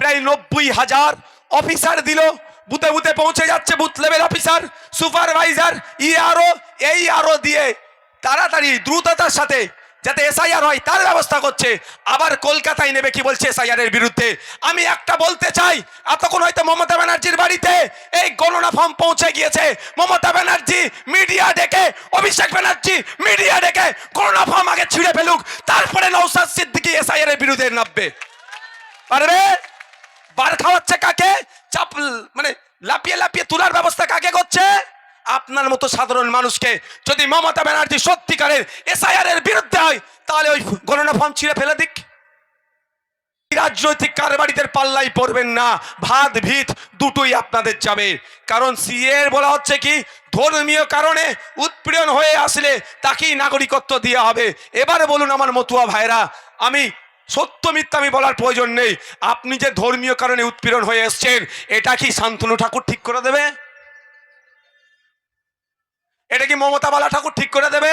প্রায় নব্বই হাজার অফিসার দিল। বুথে বুথে পৌঁছে যাচ্ছে booth level officer, supervisor E ERO এই আরও দিয়ে তাড়াতাড়ি, দ্রুততার সাথে যাতে এসআইআর হয়, তার ব্যবস্থা করছে। আবার কলকাতায় নেবে কি বলছে এসআইআর এর বিরুদ্ধে। আমি একটা বলতে চাই, এতক্ষণ হয়তো মমতা ব্যানার্জির বাড়িতে এই গণনা ফর্ম পৌঁছে গিয়েছে। মমতা ব্যানার্জি মিডিয়া ডেকে, অভিষেক ব্যানার্জি মিডিয়া ডেকে গণনা ফর্ম আগে ছিঁড়ে ফেলুক, তারপরে নৌসাদ সিদ্দিকি এসআইআর এর বিরুদ্ধে নামবে। পারবে? বার খাওয়াচ্ছে কাকে? চাপ মানে লাপিয়ে লাপিয়ে তোলার ব্যবস্থা কাকে করছে? আপনার মতো সাধারণ মানুষকে যদি মমতা ব্যানার্জি সত্যিকারের এসআইআর এর বিরুদ্ধে হয়, তাহলে ওই গণনা ফর্ম ছিঁড়ে ফেলে দিক। রাজনৈতিক কারবারিদের পাল্লাই পড়বেন না, ভাত, ভিত দুটোই আপনাদের যাবে কারণ সিএর বলা হচ্ছে কি, ধর্মীয় কারণে উৎপীড়ন হয়ে আসলে তাকেই নাগরিকত্ব দেওয়া হবে। এবারে বলুন আমার মতুয়া ভাইরা, আমি সত্য মিথ্যা আমি বলার প্রয়োজন নেই। আপনি যে ধর্মীয় কারণে উৎপীড়ন হয়ে এসছেন, এটা কি শান্তনু ঠাকুর ঠিক করে দেবে? এটা কি মমতা বালা ঠাকুর ঠিক করে দেবে?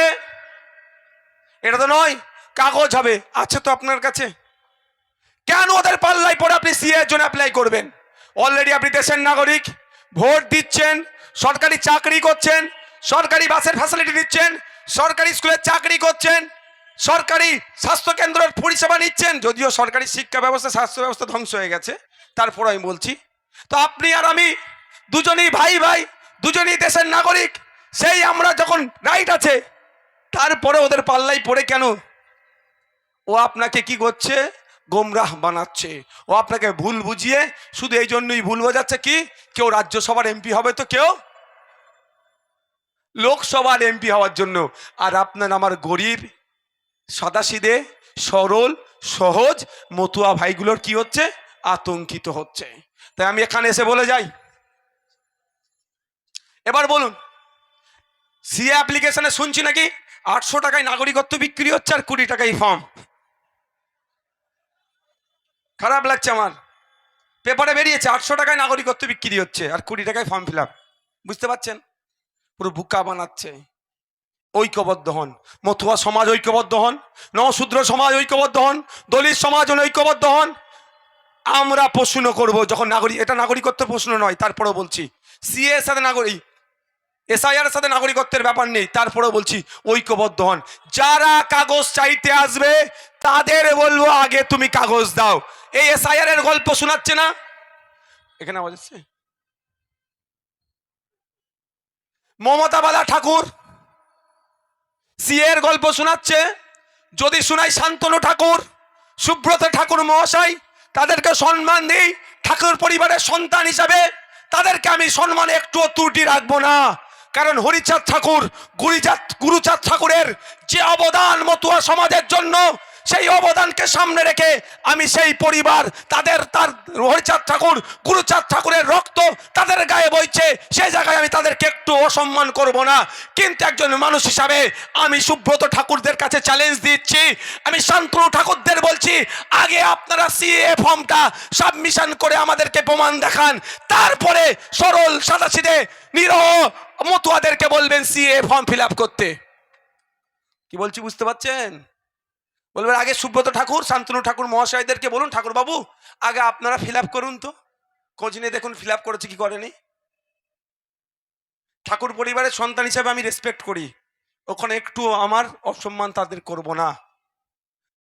এটা তো নয়, কাগজ হবে, আছে তো আপনার কাছে। কেন ওদের পাল্লায় পড়ে আপনি সিএ এর জন্য অ্যাপ্লাই করবেন? অলরেডি আপনি দেশের নাগরিক, ভোট দিচ্ছেন, সরকারি চাকরি করছেন, সরকারি বাসের ফ্যাসিলিটি দিচ্ছেন, সরকারি স্কুলে চাকরি করছেন সরকারি স্বাস্থ্য কেন্দ্রের পরিষেবা নিচ্ছেন, যদিও সরকারি শিক্ষা ব্যবস্থা, স্বাস্থ্য ব্যবস্থা ধ্বংস হয়ে গেছে। তারপর আমি বলছি, তো আপনি আর আমি দুজনেই ভাই ভাই, দুজনেই দেশের নাগরিক, সেই আমরা যখন রাইট আছে, তারপরে ওদের পাল্লাই পড়ে কেন? ও আপনাকে কি করছে? গোমরাহ বানাচ্ছে। ও আপনাকে ভুল বুঝিয়ে শুধু এই জন্যই ভুল বোঝাচ্ছে কি? কেউ রাজ্যসভার এমপি হবে তো কেউ? লোকসভার এমপি হওয়ার জন্য। আর আপনার আমার গরিব সাদাসিদে, সরল, সহজ, মতুয়া ভাইগুলোর কি হচ্ছে? আতঙ্কিত হচ্ছে। তাই আমি এখানে এসে বলে যাই। এবার বলুন, সিএ অ্যাপ্লিকেশনে শুনছি নাকি? আটশো টাকায় নাগরিকত্ব বিক্রি হচ্ছে আর কুড়ি টাকায় ফর্ম। খারাপ লাগছে আমার। পেপারে বেরিয়েছে, আটশো টাকায় নাগরিকত্ব বিক্রি হচ্ছে আর কুড়ি টাকায় ফর্ম ফিল বুঝতে পারছেন? পুরো বুকা বানাচ্ছে। ঐক্যবদ্ধ হন। মথুয়া সমাজ ঐক্যবদ্ধ হন নশূদ্র সমাজ ঐক্যবদ্ধ হন, দলিত সমাজ ঐক্যবদ্ধ হন। আমরা প্রশ্ন করব যখন নাগরিক, এটা নাগরিকত্ব প্রশ্ন নয়, তারপরেও বলছি। সিএ এর সাথে নাগরিক, এসআইআর সাথে নাগরিকত্বের ব্যাপার নেই, তারপরেও বলছি ঐক্যবদ্ধ হন। যারা কাগজ চাইতে আসবে, তাদের বলব, আগে তুমি কাগজ দাও। এই এসআইআর এর গল্প শোনাচ্ছে না? এখানে আওয়াজ মমতা বালা ঠাকুর সিএর গল্প শোনাচ্ছে। যদি শোনাই শান্তনু ঠাকুর, সুব্রত ঠাকুর মহাশয়, তাদেরকে সম্মান দিই, ঠাকুর পরিবারের সন্তান হিসাবে, তাদেরকে আমি সম্মানে একটু ত্রুটি রাখব না। কারণ হরিচাঁদ ঠাকুর, গুরুচাঁদ গুরুচাঁদ ঠাকুরের যে অবদান মতুয়া সমাজের জন্য সেই অবদানকে সামনে রেখে আমি সেই পরিবার, তাদের তার হরিচাঁদ ঠাকুর, গুরুচাঁদ ঠাকুরের রক্ত তাদের গায়ে বইছে, সেই জায়গায় আমি তাদেরকে একটু অসম্মান করব না। কিন্তু একজন মানুষ হিসাবে আমি সুব্রত ঠাকুরদের কাছে চ্যালেঞ্জ দিচ্ছি, আমি শান্তনু ঠাকুরদের বলছি, আগে আপনারা সিএ ফর্মটা সাবমিশন করে আমাদেরকে প্রমাণ দেখান, তারপরে সরল সাদাসিদে নিরহ মতুয়াদেরকে বলবেন সিএ ফর্ম ফিল করতে। কি বলছি, বুঝতে পারছেন? বলবেন, আগে সুব্রত ঠাকুর, শান্তনু ঠাকুর মহাশয়দেরকে বলুন ঠাকুর বাবু আগে আপনারা ফিল করুন তো। খোঁজ নিয়ে দেখুন ফিল করেছে কি করেনি। ঠাকুর পরিবারের সন্তান হিসাবে আমি রেসপেক্ট করি। ওখানে একটু আমার অসম্মান তাদের করব না।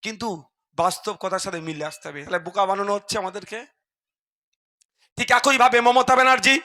কিন্তু বাস্তব কথার সাথে মিলে আসতে হবে। তাহলে বোকা বানানো হচ্ছে আমাদেরকে। ঠিক একইভাবে মমতা ব্যানার্জি